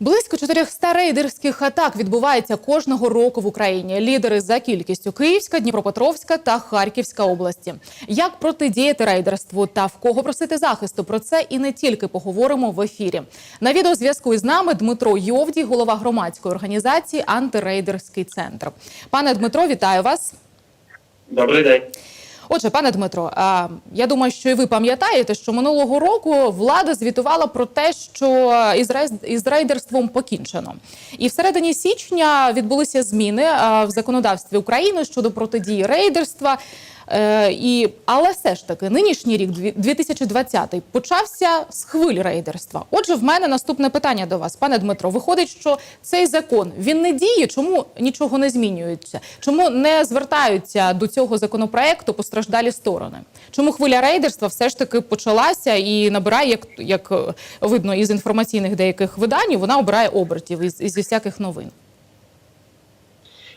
Близько 400 рейдерських атак відбувається кожного року в Україні. Лідери за кількістю Київська, Дніпропетровська та Харківська області. Як протидіяти рейдерству та в кого просити захисту? Про це і не тільки поговоримо в ефірі. На відеозв'язку із нами Дмитро Йовдій, голова громадської організації Антирейдерський центр. Пане Дмитро, вітаю вас. Добрий день. Отже, пане Дмитро, я думаю, що і ви пам'ятаєте, що минулого року влада звітувала про те, що із рейдерством покінчено. І всередині січня відбулися зміни в законодавстві України щодо протидії рейдерства. Е, і, але все ж таки, нинішній рік, дві- 2020, почався з хвиль рейдерства. Отже, в мене наступне питання до вас, пане Дмитро. Виходить, що цей закон він не діє, чому нічого не змінюється? Чому не звертаються до цього законопроекту постраждалі сторони? Чому хвиля рейдерства все ж таки почалася і набирає, як, як е, видно із інформаційних деяких видань, вона обирає обертів із, із всяких новин.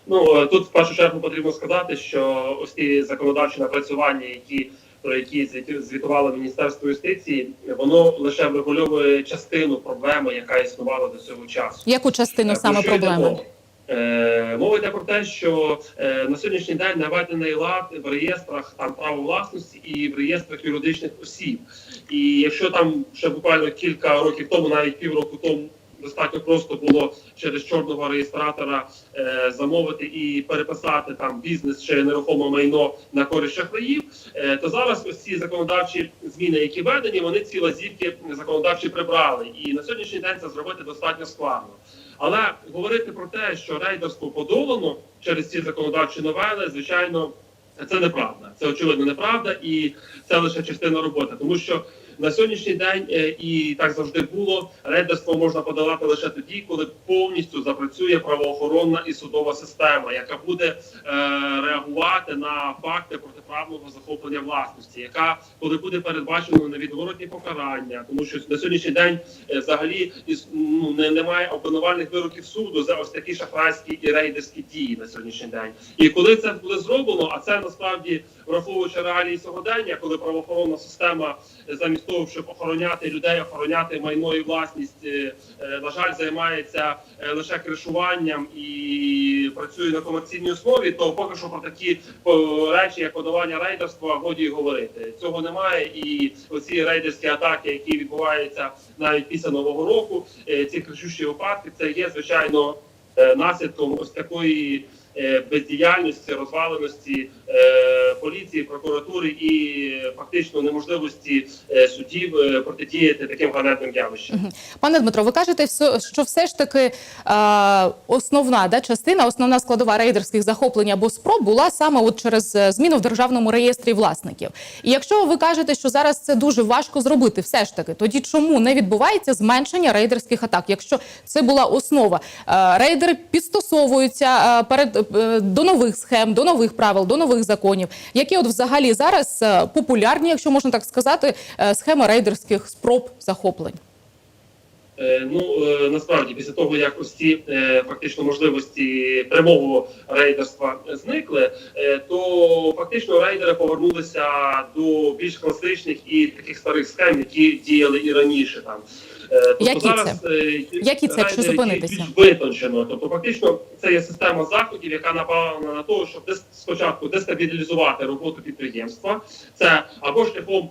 Ну е, тут в першу чергу потрібно сказати, що ось ті законодавчі напрацювання, які про які звітувало Міністерство юстиції, воно лише врегульовує частину проблеми, яка існувала до цього часу. Яку частину Е, саме про йде проблеми? мова? Е, йде про те, що на сьогоднішній день наведений лад в реєстрах там право власності і в реєстрах юридичних осіб. І якщо там ще буквально кілька років тому, навіть півроку тому. Достатньо просто було через чорного реєстратора е, замовити і переписати там бізнес чи нерухоме майно на користь шахраїв. Е, то зараз ось ці законодавчі зміни, які введені, вони ці лазівки законодавчі прибрали. І на сьогоднішній день це зробити достатньо складно. Але говорити про те, що рейдерство подолано через ці законодавчі новели, звичайно, це неправда. Це очевидно неправда, і це лише частина роботи, тому що. На сьогоднішній день е, і так завжди було. Рейдерство можна подолати лише тоді, коли повністю запрацює правоохоронна і судова система, яка буде е, реагувати на факти протиправного захоплення власності, яка коли буде передбачено невідворотні покарання, тому що на сьогоднішній день е, взагалі ну, немає обвинувальних вироків суду за ось такі шахрайські і рейдерські дії на сьогоднішній день. І коли це буде зроблено, а це насправді враховуючи реалії сьогодення, коли правоохоронна система замість того, щоб охороняти людей, охороняти майно і власність, е, е, на жаль, займається е, лише кришуванням і працює на комерційній основі, то поки що про такі речі, як подавання рейдерства, годі говорити. Цього немає, і оці рейдерські атаки, які відбуваються навіть після нового року, ці кричущі випадки, це є звичайно наслідком ось такої. Бездіяльності, розваленості поліції, прокуратури і е, фактично неможливості е, судів е, протидіяти таким ганебним явищам. Пане Дмитро, ви кажете, що все ж таки основна да, частина, основна складова рейдерських захоплень або спроб була саме от через зміну в державному реєстрі власників. І якщо ви кажете, що зараз це дуже важко зробити, все ж таки, тоді чому не відбувається зменшення рейдерських атак? Якщо це була основа, рейдери підстосовуються перед до нових схем, до нових правил, до нових законів. Які от взагалі зараз е, популярні, якщо можна так сказати, е, схеми рейдерських спроб захоплень? Е, Ну е, насправді, після того як ось ці е, фактично можливості прямого рейдерства зникли, то фактично рейдери повернулися до більш класичних і таких старих схем, які діяли і раніше там. Тобто Які зараз це? Які це, якщо зупинитися? витончено. Тобто, фактично, це є система заходів, яка направлена на те, щоб спочатку дестабілізувати роботу підприємства. Це або шляхом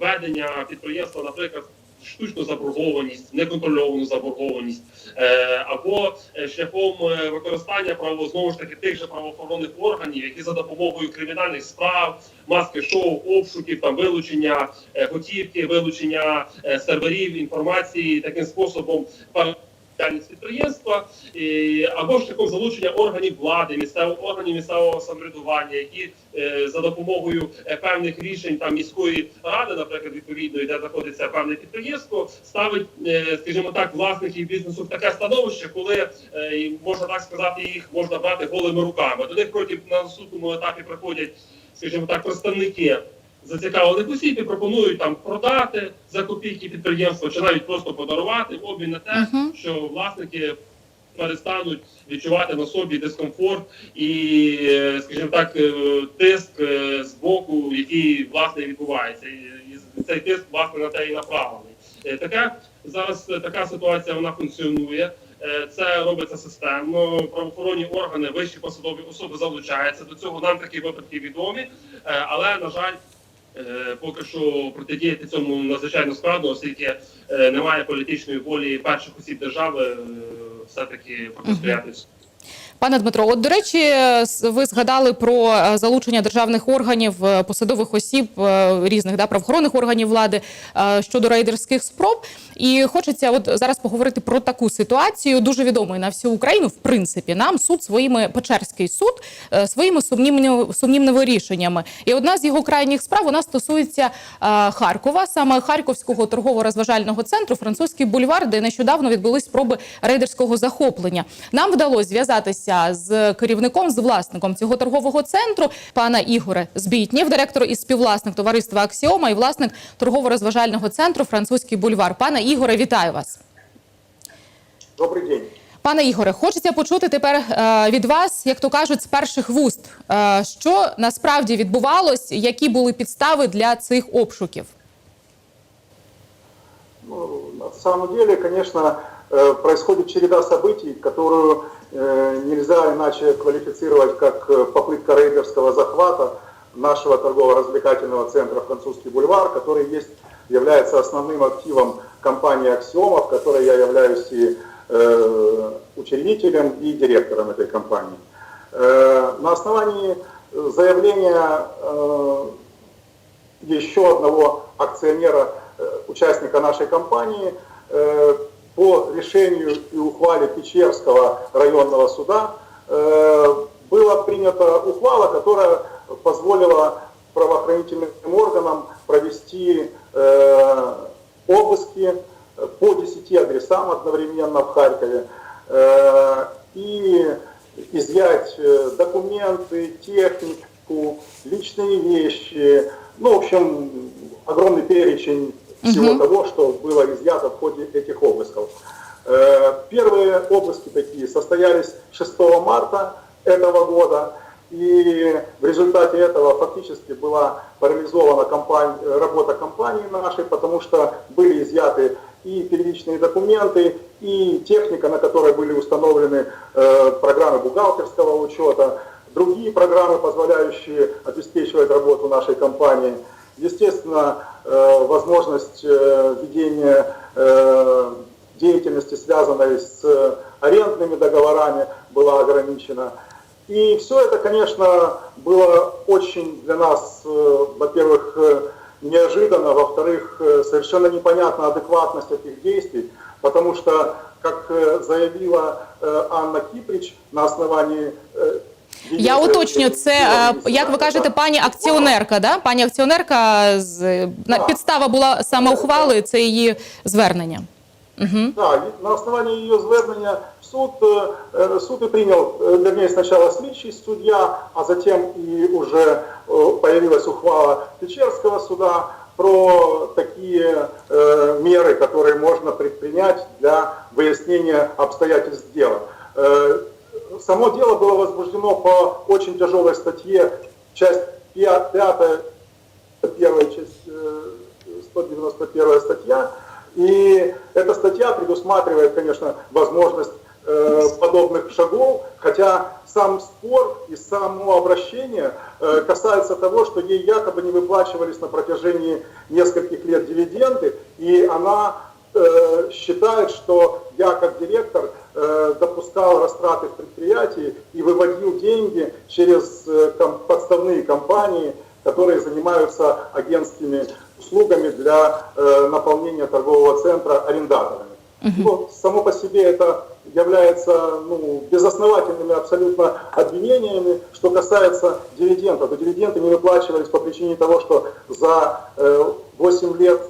введення підприємства, наприклад. Штучну заборгованість, неконтрольовану заборгованість, е, або е, шляхом е, використання право знову ж таки тих же правоохоронних органів, які за допомогою кримінальних справ, маски шоу, обшуків, там вилучення готівки, вилучення серверів інформації таким способом діяльність підприємства і, або шляхом залучення органів влади, місцевих органів місцевого самоврядування, які е, за допомогою е, певних рішень там міської ради, наприклад, відповідної, де знаходиться певне підприємство, ставить, е, скажімо так, власників бізнесу в таке становище, коли е, можна так сказати, їх можна брати голими руками. До них проти на наступному етапі приходять, скажімо так, представники зацікавлених осіб і пропонують там продати за копійки підприємства чи навіть просто подарувати в обмін на те, Мгм. що власники перестануть відчувати на собі дискомфорт і, скажімо так, е, тиск е, з боку, який власне відбувається. І цей тиск власне на те і направлений. Е, Таке зараз така ситуація вона функціонує. Це робиться системно. Правоохоронні органи, вищі посадові особи залучаються до цього. Нам такі випадки відомі, але на жаль. Е, Поки що протидіяти цьому надзвичайно складно, оскільки е, немає політичної волі перших осіб держави е, все-таки протистояти цьому. Пане Дмитро, от до речі, ви згадали про е, залучення державних органів, е, посадових осіб е, різних да, правоохоронних органів влади щодо рейдерських спроб. І хочеться от зараз поговорити про таку ситуацію, дуже відомою на всю Україну. В принципі, нам суд своїми Печерський суд своїми сумнівними сумнівними рішеннями. І одна з його крайніх справ вона стосується Харкова, саме Харківського торгово-розважального центру, французький бульвар, де нещодавно відбулись спроби рейдерського захоплення. Нам вдалося зв'язатися з керівником, з власником цього торгового центру, пана Ігоре Збітнєв, директор і співвласник товариства Аксіома і власник торгово-розважального центру Французький бульвар. Пане Ігоре, вітаю вас. Добрый день. Пане Ігоре, хочеться почути тепер е, від вас, як то кажуть, з перших вуст, е, що насправді відбувалось, які були підстави для цих обшуків. Ну, на самом деле, конечно, э, происходит череда событий, которую э, нельзя иначе квалифицировать как э, попытка рейдерского захвата нашего торгово-развлекательного центра «Французский бульвар», который есть, является основным активом компании «Аксиома», в которой я являюсь и э, учредителем, и директором этой компании. Э, на основании заявления э, еще одного акционера, э, участника нашей компании, э, по решению и ухвале Печерского районного суда э, была принята ухвала, которая позволила правоохранительным органам провести э, обыски по 10 адресам одновременно в Харькове. Э, и изъять документы, технику, личные вещи, ну, в общем, огромный перечень всего Мгм. того, что было изъято в ходе этих обысков. Э, Первые обыски такие состоялись 6 марта этого года, и в результате этого фактически была парализована компания, работа компании нашей, потому что были изъяты и первичные документы, и техника, на которой были установлены э, программы бухгалтерского учета, другие программы, позволяющие обеспечивать работу нашей компании. Естественно, э, возможность э, ведения э, деятельности, связанной с арендными договорами, была ограничена. И все это, конечно, было очень для нас, во-первых, неожиданно, во-вторых, совершенно непонятна адекватность этих действий, потому что, как заявила Анна Киприч на основании... э, Я видео- уточню, це е, як ви кажете, пані акціонерка, да? Пані акціонерка з на Так. підстава була саме ухвали, це її звернення. Угу. Да, и на основании ее звернення суд, э, э, суд и принял, э, вернее, сначала слідчий судья, а затем и уже э, появилась ухвала Печерского суда про такие э, меры, которые можно предпринять для выяснения обстоятельств дела. Э, само дело было возбуждено по очень тяжелой статье, часть 5, первая часть, э, 191 статья. И эта статья предусматривает, конечно, возможность э, подобных шагов, хотя сам спор и само обращение э, касается того, что ей якобы не выплачивались на протяжении нескольких лет дивиденды, и она э, считает, что я как директор э, допускал растраты в предприятии и выводил деньги через э, ком- подставные компании, которые занимаются агентскими услугами для э, наполнения торгового центра арендаторами. Ну, само по себе это является ну, безосновательными абсолютно обвинениями. Что касается дивидендов, то дивиденды не выплачивались по причине того, что за э, 8 лет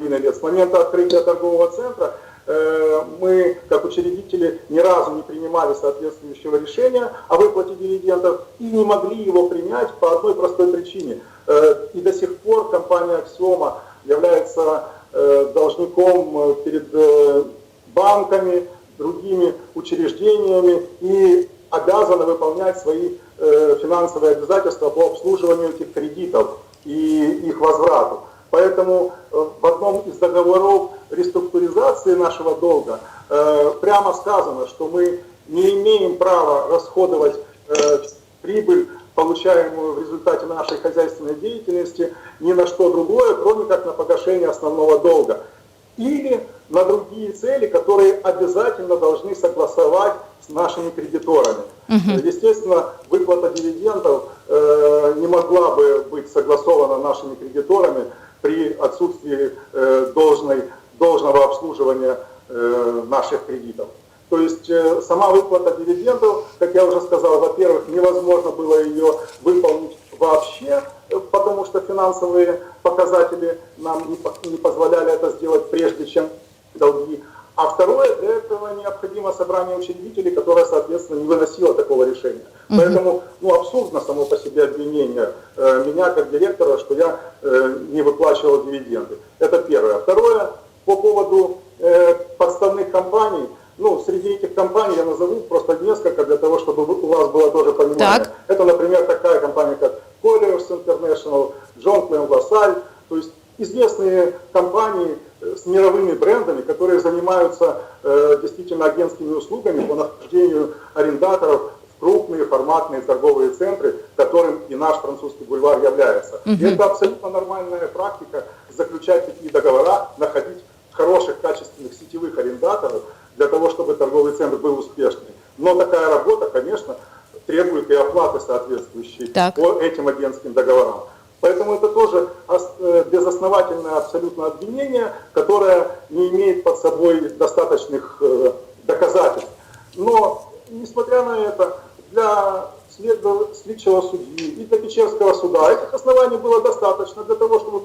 лет. С момента открытия торгового центра мы, как учредители, ни разу не принимали соответствующего решения о выплате дивидендов и не могли его принять по одной простой причине. Э, И до сих пор компания «Аксиома» является э, должником э, перед э, банками, другими учреждениями и обязана выполнять свои э, финансовые обязательства по обслуживанию этих кредитов и их возврату. Поэтому э, в одном из договоров реструктуризации нашего долга э, прямо сказано, что мы не имеем права расходовать э, прибыль, получаемую в результате нашей хозяйственной деятельности, ни на что другое, кроме как на погашение основного долга. Или на другие цели, которые обязательно должны согласовать с нашими кредиторами. Естественно, выплата дивидендов э, не могла бы быть согласована нашими кредиторами при отсутствии э, должной, должного обслуживания э, наших кредитов. То есть э, сама выплата дивидендов, как я уже сказал, во-первых, невозможно было ее выполнить вообще, э, потому что финансовые показатели нам не, по- не позволяли это сделать прежде, чем долги. А второе, для этого необходимо собрание учредителей, которое, соответственно, не выносило такого решения. Поэтому ну, абсурдно само по себе обвинение э, меня как директора, что я э, не выплачивал дивиденды. Это первое. Второе, по поводу э, подставных компаний. Ну, среди этих компаний я назову просто несколько для того, чтобы у вас было тоже понимание. Так. Это, например, такая компания, как Colliers International, John Plain LaSalle, то есть известные компании с мировыми брендами, которые занимаются э, действительно агентскими услугами по нахождению арендаторов в крупные форматные торговые центры, которым и наш французский бульвар является. И это абсолютно нормальная практика заключать такие договора, находить хороших, качественных сетевых арендаторов для того, чтобы торговый центр был успешный. Но такая работа, конечно, требует и оплаты соответствующей Так. по этим агентским договорам. Поэтому это тоже ос- безосновательное абсолютно обвинение, которое не имеет под собой достаточных э, доказательств. Но, несмотря на это, для следующего судьи и для Печерского суда этих оснований было достаточно для того, чтобы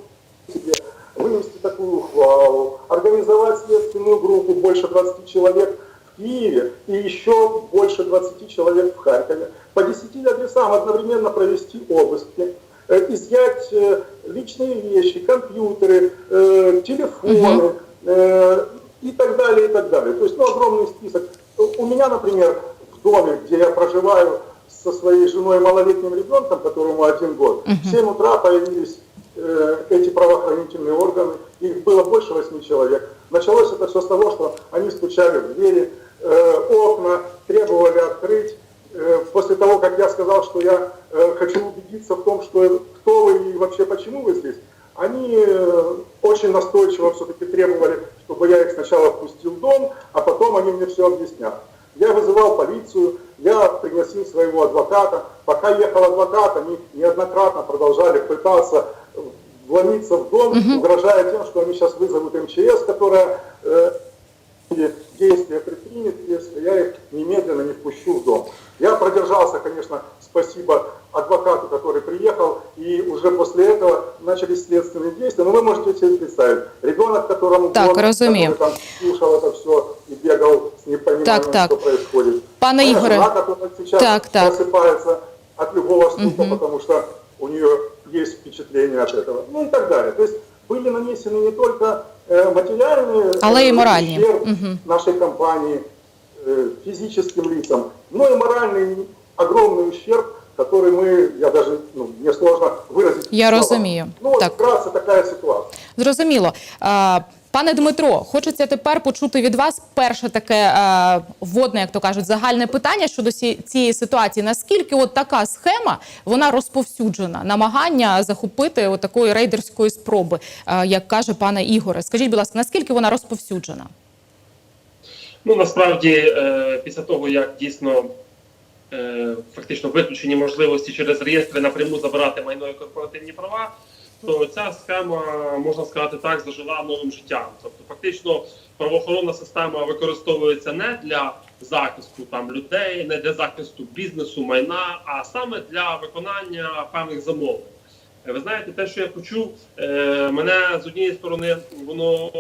вынести такую ухвалу, организовать следственную группу больше 20 человек в Киеве и еще больше 20 человек в Харькове, по 10 адресам одновременно провести обыски, изъять э, личные вещи, компьютеры, э, телефоны э, и так далее, и так далее. То есть, ну, огромный список. У меня, например, в доме, где я проживаю со своей женой и малолетним ребенком, которому один год, в 7 утра появились э, эти правоохранительные органы, их было больше восьми человек. Началось это все с того, что они стучали в двери, э, окна, требовали открыть. Э, после того, как я сказал, что я э, хочу убедиться в том, что кто вы и вообще почему вы здесь, они э, очень настойчиво все-таки требовали, чтобы я их сначала впустил в дом, а потом они мне все объяснят. Я вызывал полицию, я пригласил своего адвоката. Пока ехал адвокат, они неоднократно продолжали пытаться вломиться в дом, угрожая тем, что они сейчас вызовут МЧС, которая э, действия предпримет, если я их немедленно не впущу в дом Я продержался, конечно, спасибо адвокату, который приехал, и уже после этого начались следственные действия. Но вы можете себе представить, ребенок, которому Так, год, розумію. который там слушал это все и бегал с непониманием, Так, так. что происходит. Пане Моя Ігоре. жена, которая сейчас Так, так. просыпается от любого стука, потому что у нее есть впечатление от этого. Ну и так далее. То есть были нанесены не только э, материальные Але і э, моральні. ущерб нашей компании, э, физическим лицам, но и моральный огромный ущерб, который мы, я даже, ну, мне сложно выразить. Я словами. розумію. Ну, вот Так. вкратце такая ситуация. Зрозуміло. Е, Пане Дмитро, хочеться тепер почути від вас перше таке е, вводне, як то кажуть, загальне питання щодо сі- цієї ситуації. Наскільки от така схема вона розповсюджена, намагання захопити от такої рейдерської спроби, е, як каже пане Ігоре? Скажіть, будь ласка, наскільки вона розповсюджена? Ну насправді, е, після того як дійсно е, фактично виключені можливості через реєстри напряму забирати майно і корпоративні права, то ця схема можна сказати так зажила новим життям. Тобто, фактично, правоохоронна система використовується не для захисту там людей, не для захисту бізнесу, майна, а саме для виконання певних замовлень. Е, Ви знаєте, те, що я почув, е, мене з однієї сторони, воно,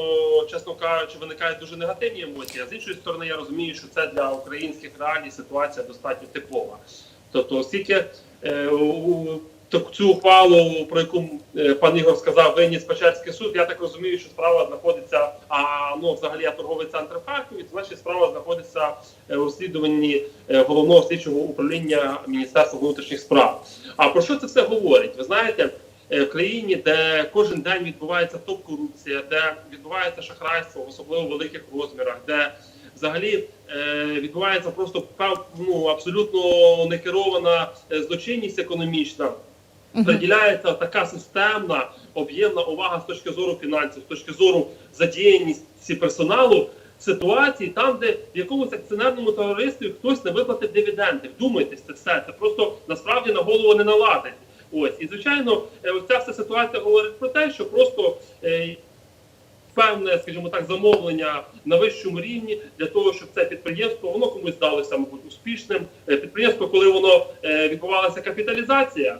чесно кажучи, виникає дуже негативні емоції, а з іншої сторони, я розумію, що це для українських реалій ситуація достатньо типова. Тобто, оскільки е, цю ухвалу, про яку е, пан Ігор сказав, виніс Печерський суд, я так розумію, що справа знаходиться, а ну взагалі а торговий центр в Харкові, значить справа знаходиться е, у розслідуванні е, головного слідчого управління Міністерства внутрішніх справ. А про що це все говорить? Ви знаєте, е, в країні, де кожен день відбувається топ-корупція, де відбувається шахрайство, в особливо великих розмірах, де взагалі е, відбувається просто ну, абсолютно некерована е, злочинність економічна. Приділяється така системна об'ємна увага з точки зору фінансів, з точки зору задіяності персоналу ситуації, там, де в якомусь акціонерному товаристві хтось не виплатив дивіденди. Вдумайтесь, це все. Це просто насправді на голову не наладить. Ось і звичайно, е, ця вся ситуація говорить про те, що просто е, певне, скажімо так, замовлення на вищому рівні для того, щоб це підприємство воно комусь здалося, мабуть, успішним. Е, Підприємство, коли воно е, відбувалася капіталізація,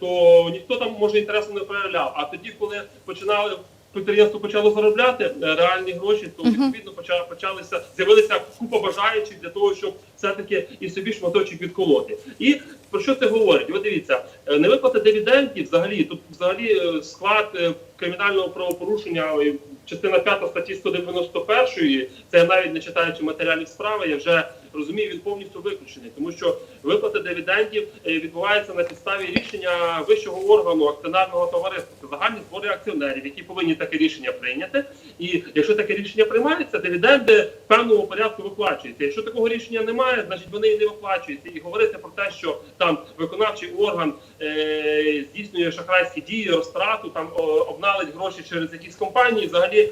то ніхто там може інтересу не проявляв. А тоді, коли починали підприємство почало заробляти е, реальні гроші, то відповідно поча- почалися з'явилися купа бажаючих для того, щоб все-таки і собі шматочок відколоти. І про що це говорить? Ви дивіться, е, невиплата дивідендів взагалі тут взагалі е, склад е, кримінального правопорушення. е, Частина 5 статті 191, це я навіть не читаючи матеріалів справи, я вже розумію, він повністю виключений, тому що виплата дивідендів е, відбувається на підставі рішення вищого органу акціонерного товариства. Це загальні збори акціонерів, які повинні таке рішення прийняти. І якщо таке рішення приймається, дивіденди в певному порядку виплачуються. Якщо такого рішення немає, значить вони і не виплачуються. І говорити про те, що там виконавчий орган е, здійснює шахрайські дії, розтрату, там обналить гроші через якісь компанії, взагалі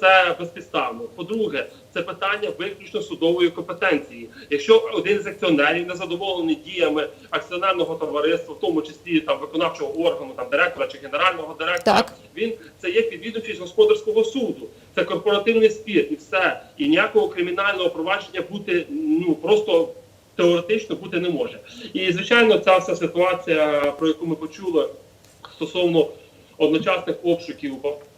це безпідставно. По-друге, це питання виключно судової компетенції. Якщо один з акціонерів не задоволений діями акціонерного товариства, в тому числі там виконавчого органу, там директора чи генерального директора, Так. він це є підвідомчість господарського суду. Це корпоративний спір і все. І ніякого кримінального провадження бути ну просто теоретично бути не може. І звичайно, ця вся ситуація, про яку ми почули стосовно одночасних обшуків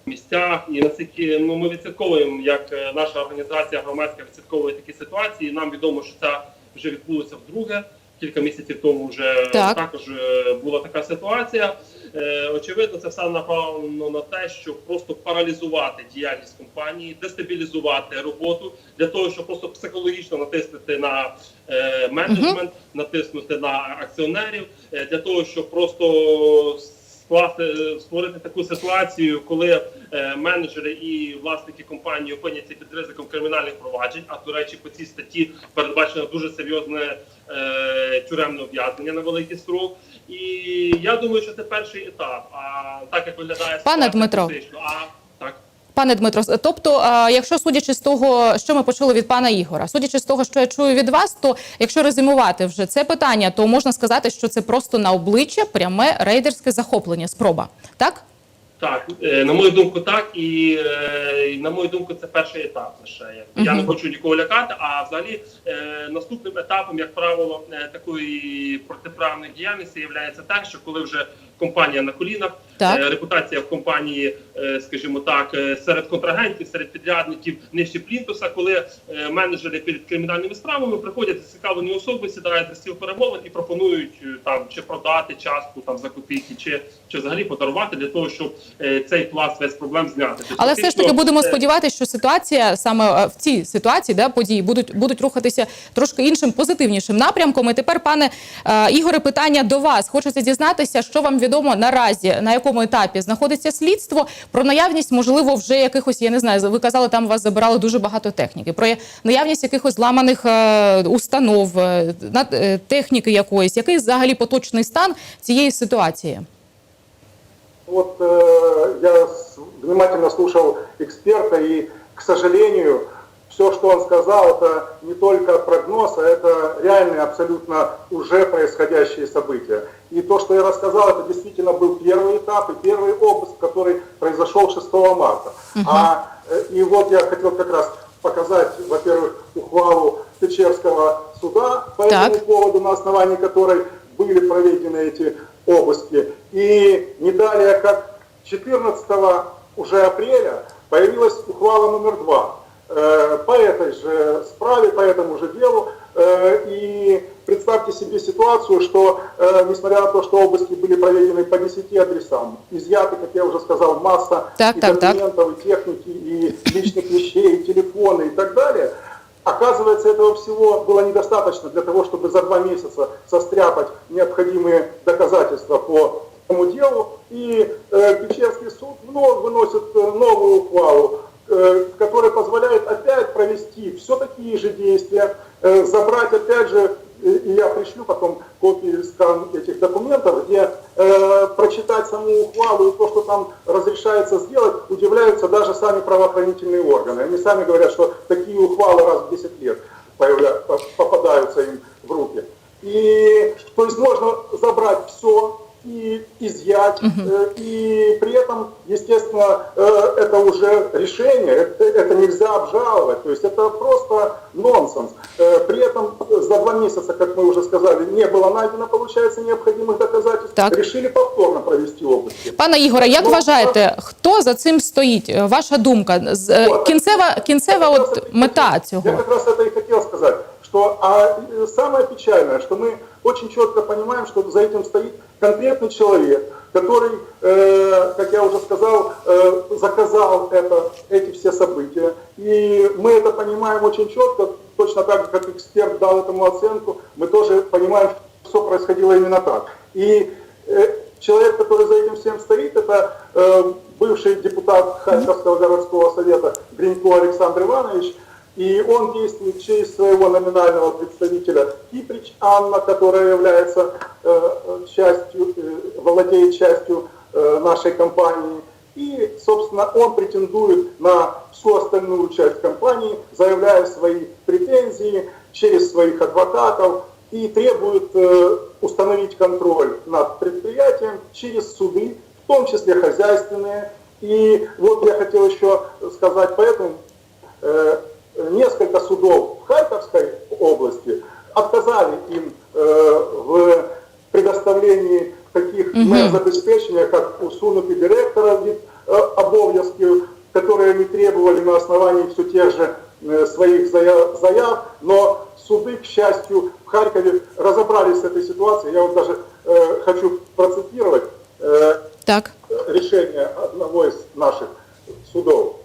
місцях, і наскільки ну, ми відслідковуємо, як е, наша організація громадська відслідковує такі ситуації. Нам відомо, що це вже відбулося вдруге. Кілька місяців тому вже Так. також е, була така ситуація. Е, очевидно, це все направлено на те, щоб просто паралізувати діяльність компанії, дестабілізувати роботу для того, щоб просто психологічно натиснути на менеджмент, натиснути на акціонерів, для того, щоб просто скласти е, створити таку ситуацію, коли е, менеджери і власники компанії опиняться під ризиком кримінальних проваджень. А до речі, по цій статті передбачено дуже серйозне е, тюремне ув'язнення на великий строк. І я думаю, що це перший етап. А так як виглядає Пане Дмитро. фактично, а. Пане Дмитро, тобто, якщо судячи з того, що ми почули від пана Ігора, судячи з того, що я чую від вас, то якщо резюмувати вже це питання, то можна сказати, що це просто на обличчя пряме рейдерське захоплення, спроба, так? Так, е, на мою думку, так і е, на мою думку, це перший етап лише. Я- не хочу нікого лякати. А взагалі е, наступним етапом, як правило, е, такої протиправної діяльності є те, що коли вже компанія на колінах, Так. е, репутація в компанії, е, скажімо так, е, серед контрагентів, серед підрядників нижче плінтуса, коли менеджери перед кримінальними справами приходять зацікавлені особи, сідають за стіл перемовин і пропонують там чи продати частку там за копійки, чи, чи взагалі подарувати для того, щоб цей пласт весь проблем зняти. Тобто, Але все ж таки будемо сподіватися, що ситуація саме в цій ситуації, да, події будуть будуть рухатися трошки іншим позитивнішим напрямком. І тепер, пане Ігоре, питання до вас. Хочеться дізнатися, що вам відомо наразі, на якому етапі знаходиться слідство, про наявність, можливо, вже якихось, я не знаю, ви казали, там у вас забирали дуже багато техніки. Про наявність якихось зламаних е, установ, е, над- е, техніки якоїсь, який взагалі поточний стан цієї ситуації? Вот э, я с- внимательно слушал эксперта, и, к сожалению, все, что он сказал, это не только прогноз, а это реальные абсолютно уже происходящие события. И то, что я рассказал, это действительно был первый этап и первый обыск, который произошел 6 марта. А, э, и вот я хотел как раз показать, во-первых, ухвалу Печерского суда по Так. этому поводу, на основании которой были проведены эти обыски. И не далее, как 14 уже апреля появилась ухвала номер два э, по этой же справе, по этому же делу. Э, И представьте себе ситуацию, что э, несмотря на то, что обыски были проведены по 10 адресам, изъяты, как я уже сказал, масса Так, и так, так. документов, и техники, и личных вещей, и телефоны и так далее, Оказывается, этого всего было недостаточно для того, чтобы за два месяца состряпать необходимые доказательства по этому делу, и э, Печерский суд вновь выносит э, новую ухвалу, э, которая позволяет опять провести все такие же действия, э, забрать опять же, э, и я пришлю потом копии скан этих документов, где э, прочитать саму ухвалу и то, что там разрешается сделать, удивляются даже сами правоохранительные органы. Они сами говорят, что такие ухвалы раз в 10 лет появля- по- попадаются им в руки. И то есть можно забрать все и изъять, э, и при этом, естественно, э, это уже решение, это, это нельзя обжаловать, то есть это просто нонсенс. Э, При этом за два месяца, как мы уже сказали, не было найдено, получается, необходимых доказательств, Так. решили повторно провести обыски. Пане Ігоре, як Ну, вважаєте, хто за цим стоїть? Е, Ваша думка? З- е, Вот. Кінцева, кінцева Я как раз от это и мета хотел- цього. Я как раз это и хотел сказать, Что а э, самое печальное, что мы очень четко понимаем, что за этим стоит конкретный человек, который, э, как я уже сказал, э, заказал это, эти все события. И мы это понимаем очень четко, точно так же, как эксперт дал этому оценку, мы тоже понимаем, что происходило именно так. И э, человек, который за этим всем стоит, это э, бывший депутат Харьковского городского совета Гринько Александр Иванович, и он действует через своего номинального представителя Киприч Анна, которая является э, частью, э, владеет частью э, нашей компании. И, собственно, он претендует на всю остальную часть компании, заявляя свои претензии через своих адвокатов и требует э, установить контроль над предприятием через суды, в том числе хозяйственные. И вот я хотел еще сказать поэтому, э, несколько судов в Харьковской области отказали им э, в предоставлении таких мер забезпечення, як усунути директора від е, обов'язків, которые они требовали на основании все тех же э, своих заяв, заяв, но суды, к счастью, в Харькове разобрались с этой ситуацией. Я вот даже э, хочу процитировать э, Так. рішення одного із наших судов.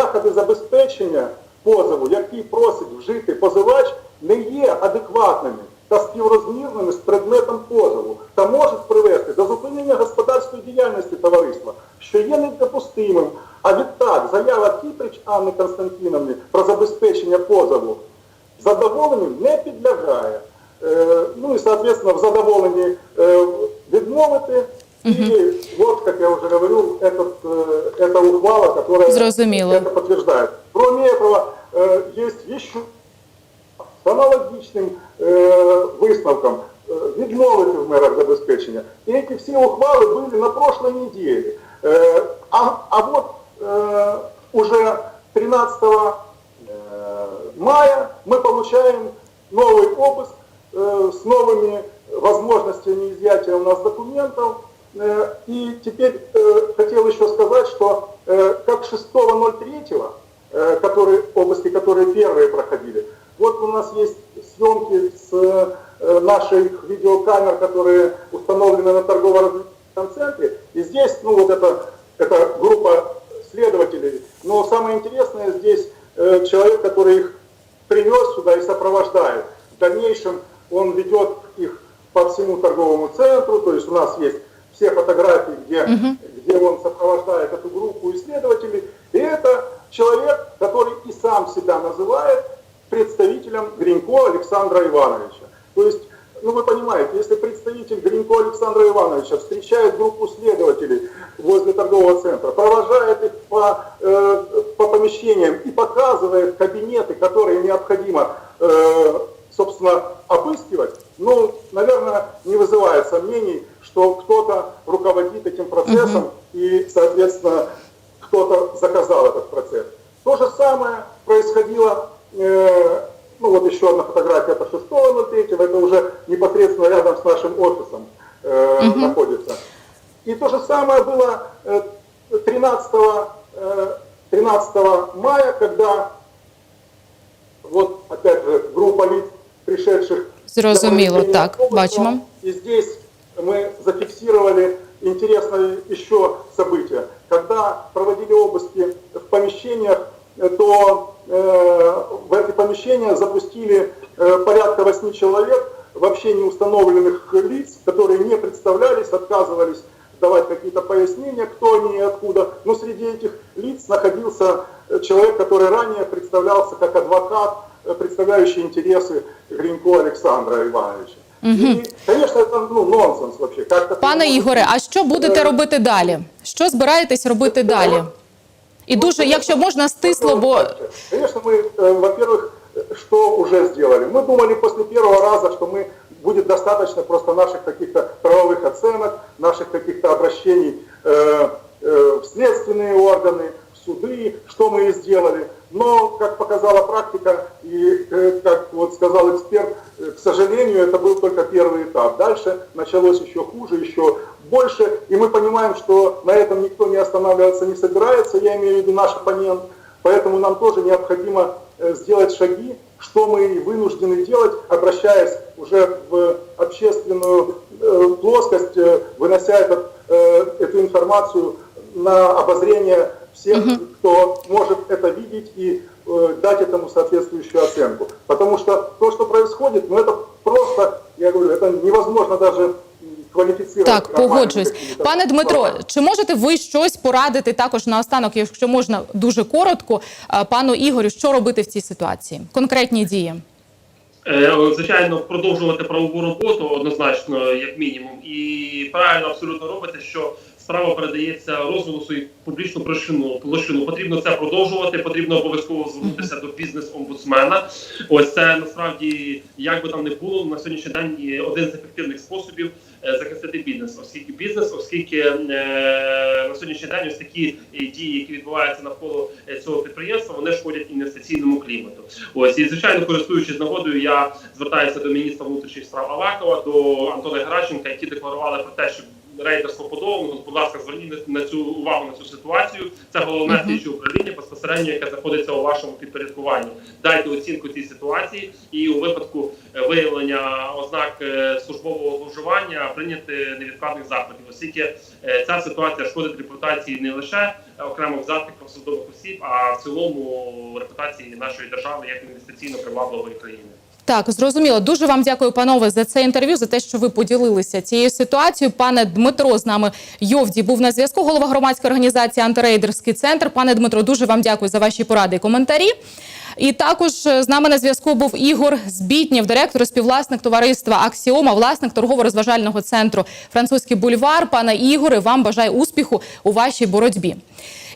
Заходи забезпечення позову, які просить вжити позивач, не є адекватними та співрозмірними з предметом позову та можуть привести до зупинення господарської діяльності товариства, що є недопустимим. А відтак заява Кіприч Анни Константиновни про забезпечення позову задоволенням не підлягає. Е, ну і, соответственно, в задоволенні е, відмовити. И вот, как я уже говорю, этот, э, эта ухвала, которая Зрозуміло. это подтверждает. Кроме этого, э, есть еще з аналогічним е, висновком е, відмовити в мерах забезпечення. І ці всі ухвали були на прошлой неделе. Е, а, а вот е, уже 13 э, мая мы получаем новый обыск э, с новыми возможностями изъятия у нас документов. Э, И теперь э, хотел еще сказать, что э, как 6.03, э, которые, области, которые первые проходили, вот у нас есть съемки с наших видеокамер, которые установлены на торгово-развлекательном центре. И здесь, ну вот это, это группа следователей. Но самое интересное здесь человек, который их привез сюда и сопровождает. В дальнейшем он ведет их по всему торговому центру, то есть у нас есть все фотографии, где, где он сопровождает эту группу исследователей. И это человек, который и сам себя называет представителем Гринько Александра Ивановича. То есть, ну вы понимаете, если представитель Гринько Александра Ивановича встречает группу следователей возле торгового центра, провожает их по, э, по помещениям и показывает кабинеты, которые необходимо, э, собственно, обыскивать, ну, наверное, не вызывает сомнений, что кто-то руководит этим процессом и, соответственно, кто-то заказал этот процесс. То же самое происходило, э, ну вот еще одна фотография, это 6.03, это уже непосредственно рядом с нашим офисом э, находится. И то же самое было э, 13, э, 13 мая, когда вот опять же группа лиц, пришедших Зрозуміло, так, бачимо. И здесь мы зафиксировали интересное еще событие. Когда проводили обыски в помещениях, э, то э, в эти помещения запустили э, порядка восьми человек вообще не установленных лиц, которые не представлялись, отказывались давать какие-то пояснения, кто они и откуда. Но среди этих лиц находился человек, который ранее представлялся как адвокат, представляющий интересы Гринько Александра Ивановича. И, конечно, это ну, нонсенс вообще. Как такое Пане может Ігоре, быть? а що будете робити далі? Що збираєтесь робити далі? І дуже, якщо можна, стисло, бо Конечно, мы, э, во-первых, э, что уже сделали? Мы думали после первого раза, что мы будет достаточно просто наших каких-то правовых оценок, наших каких-то обращений э, э, в следственные органы, в суды, что мы и сделали. Но, как показала практика, и э, как вот сказал эксперт, э, к сожалению, это был только первый этап. Дальше началось еще хуже, еще больше, и мы понимаем, что на этом никто не останавливаться не собирается, я имею в виду наш оппонент, поэтому нам тоже необходимо э, сделать шаги, что мы вынуждены делать, обращаясь уже в общественную плоскость, вынося этот, эту информацию на обозрение всех, кто может это видеть и э, дать этому соответствующую оценку. Потому что то, что происходит, ну это просто, я говорю, это невозможно даже м, квалифицировать. так нормальными погоджуюсь. какими-то Пане Дмитро, словами. чи можете ви щось порадити також наостанок, якщо можна дуже коротко, е, пану Ігорю, що робити в цій ситуації? Конкретні дії. Е, Звичайно, продовжувати правову роботу однозначно, як мінімум, і правильно абсолютно робите, що справа передається розголосу і публічну площину. Потрібно це продовжувати. Потрібно обов'язково звернутися до бізнес-омбудсмена. Ось це насправді як би там не було на сьогоднішній день є один з ефективних способів е, захистити бізнес, оскільки бізнес, оскільки е, на сьогоднішній день ось такі е, дії, які відбуваються навколо цього підприємства, вони шкодять інвестиційному клімату. Ось і звичайно, користуючись нагодою, я звертаюся до міністра внутрішніх справ Авакова, до Антона Геращенка, які декларували про те, що рейдерство подолано. Будь ласка, зверніть на цю увагу на цю ситуацію. Це головне слідче управління безпосередньо, яке знаходиться у вашому підпорядкуванні. Дайте оцінку цій ситуації, і у випадку е, виявлення ознак е, службового зловживання прийняти невідкладних заходів, оскільки е, ця ситуація шкодить репутації не лише окремих взятих посадових осіб, а в цілому репутації нашої держави як інвестиційно привабливої країни. Так, зрозуміло. Дуже вам дякую, панове, за це інтерв'ю, за те, що ви поділилися цією ситуацією. Пане Дмитро з нами Йовді був на зв'язку. Голова громадської організації Антирейдерський центр. Пане Дмитро, дуже вам дякую за ваші поради і коментарі. І також е, з нами на зв'язку був Ігор Збітнєв, директор співвласник товариства Аксіома, власник торгово-розважального центру Французький бульвар. Пане Ігоре, вам бажаю успіху у вашій боротьбі.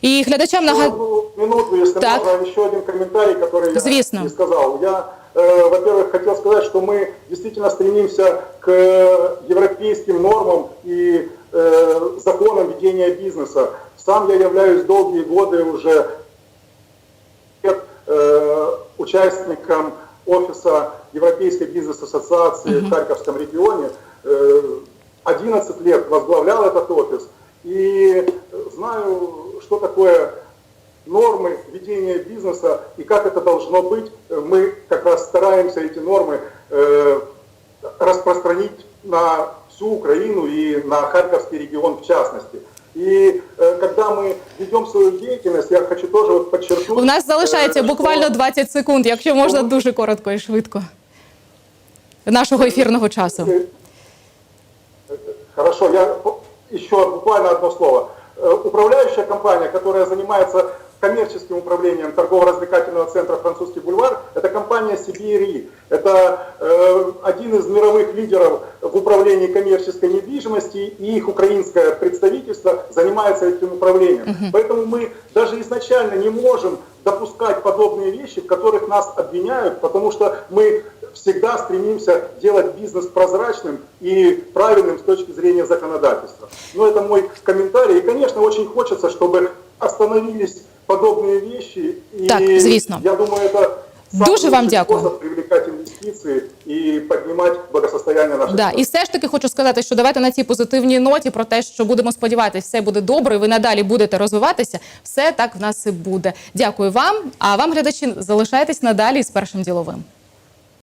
І глядачам нагадую. Одну минуту, Так. можно, еще один комментарий, который я Звісно. не сказал. Я, во-первых, хотел сказать, что мы действительно стремимся к э, европейским нормам и э, законам ведения бизнеса. Сам я являюсь долгие годы уже э, участником офиса Европейской бизнес-ассоциации в Харьковском регионе. Э, 11 лет возглавлял этот офис и знаю, что такое нормы ведения бизнеса и как это должно быть. Э, Мы как раз стараемся эти нормы э, распространить на всю Украину и на Харьковский регион в частности. И э, когда мы ведем свою деятельность, я хочу тоже вот подчеркнуть... У нас залишається э, что- буквально 20 секунд, якщо можна дуже коротко і швидко. Нашого ефірного часу. Э, Хорошо, я по- еще буквально одно слово. Э, Управляющая компания, которая занимается коммерческим управлением торгово-развлекательного центра «Французский бульвар», это компания CBRE. Это э, один из мировых лидеров в управлении коммерческой недвижимости, и их украинское представительство занимается этим управлением. Поэтому мы даже изначально не можем допускать подобные вещи, в которых нас обвиняют, потому что мы всегда стремимся делать бизнес прозрачным и правильным с точки зрения законодательства. Но это мой комментарий. И, конечно, очень хочется, чтобы остановились подобные вещи. И Так, звісно. я думаю, это самый Дуже вам лучший дякую. способ привлекать инвестиции и поднимать благосостояние нашей Да, страны. і все ж таки хочу сказати, що давайте на цій позитивній ноті про те, що будемо сподіватися, все буде добре. і Ви надалі будете розвиватися. Все так в нас і буде. Дякую вам. А вам, глядачі, залишайтесь надалі з першим діловим.